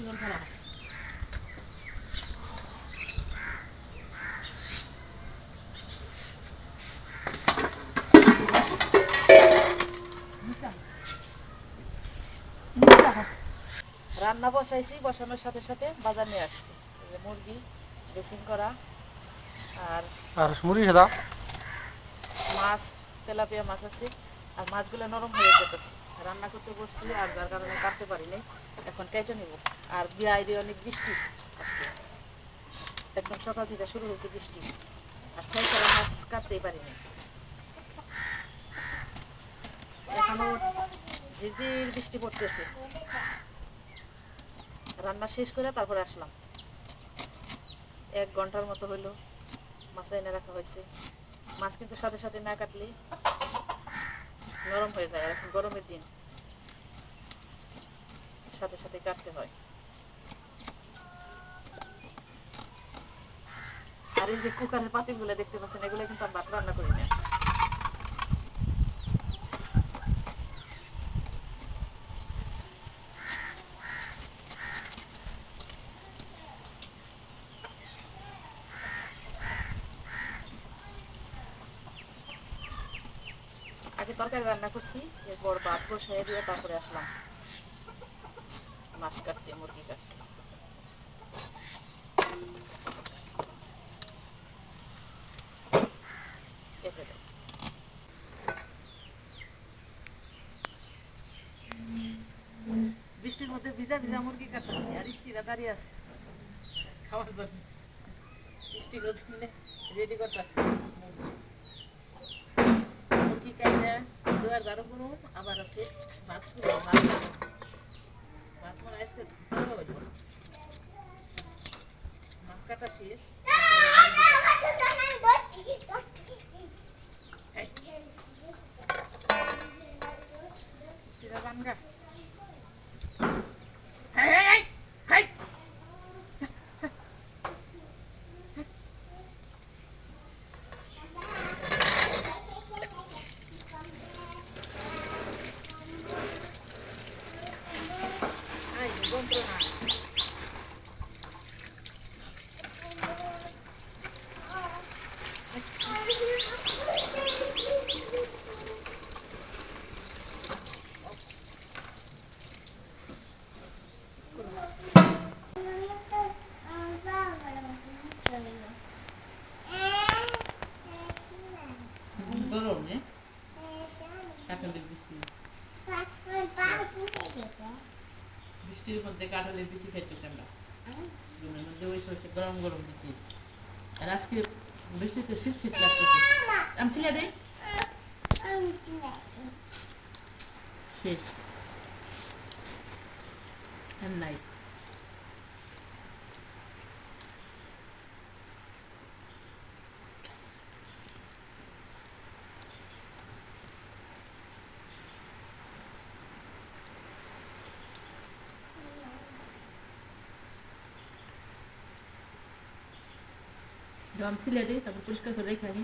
চিকন ফেলা রান্না বসাইছি বসানোর সাথে সাথে বাজার নিয়ে আসছি। মুরগি ড্রেসিং করা আর আর মুড়ি সাদা মাছ তেলাপিয়া মাছ আছে। আর মাছগুলো নরম হয়ে যেতেছে। রান্না করতে বসছি আর যার কারণে কাটতে পারিনি। এখন কেটে নিব। আর বিআইডি অনেক বৃষ্টি আজকে। একদম সকাল থেকে শুরু হয়েছে বৃষ্টি। আর সাই সারা মাছ কাটতেই পারিনি। এখনও ঝিরঝির বৃষ্টি পড়তেছে। রান্না শেষ করে তারপরে আসলাম। এক ঘণ্টার মতো হইল মাছ এনে রাখা হয়েছে। মাছ কিন্তু সাথে সাথে না কাটলে নরম হয়ে যায় এখন গরমের দিন। সাথে সাথে কাটতে হয়। আর এই যে কুকারের পাতিগুলো দেখতে পাচ্ছেন, এগুলো কিন্তু আমি ভাত রান্না করি না। আগে তরকারি রান্না করছি, এরপর ভাত বসাই দিয়ে তারপরে আসলাম। মাছ কাটতে, মুরগি কাটতে। বৃষ্টির মধ্যে ভিজা ভিজা মুরগি কাটতেছি, আর ইষ্টিরা দাঁড়িয়ে আছে। খাওয়ার জন্য। বৃষ্টি জন্য রেডি করতেছি মুরগি কাইটা দুয়ার আবার আছে মাছ কাটা শেষ এই, মিষ্টিটা বানগা। এই, এই, এই, এই। এই, যন্ত্রণা। এ? কাঁঠালের বিচি। বৃষ্টির মধ্যে কাঁঠালের বিচি খাইতেছি আমরা। মধ্যে বসে বসে গরম গরম বিচি। আর আজকে বৃষ্টিতে শীত শীত লাগতেছে। আমি ছিলে দেই শেষ। আর নাই। আমি ছিলে দিই তারপর পরিষ্কার করে রেখে আনি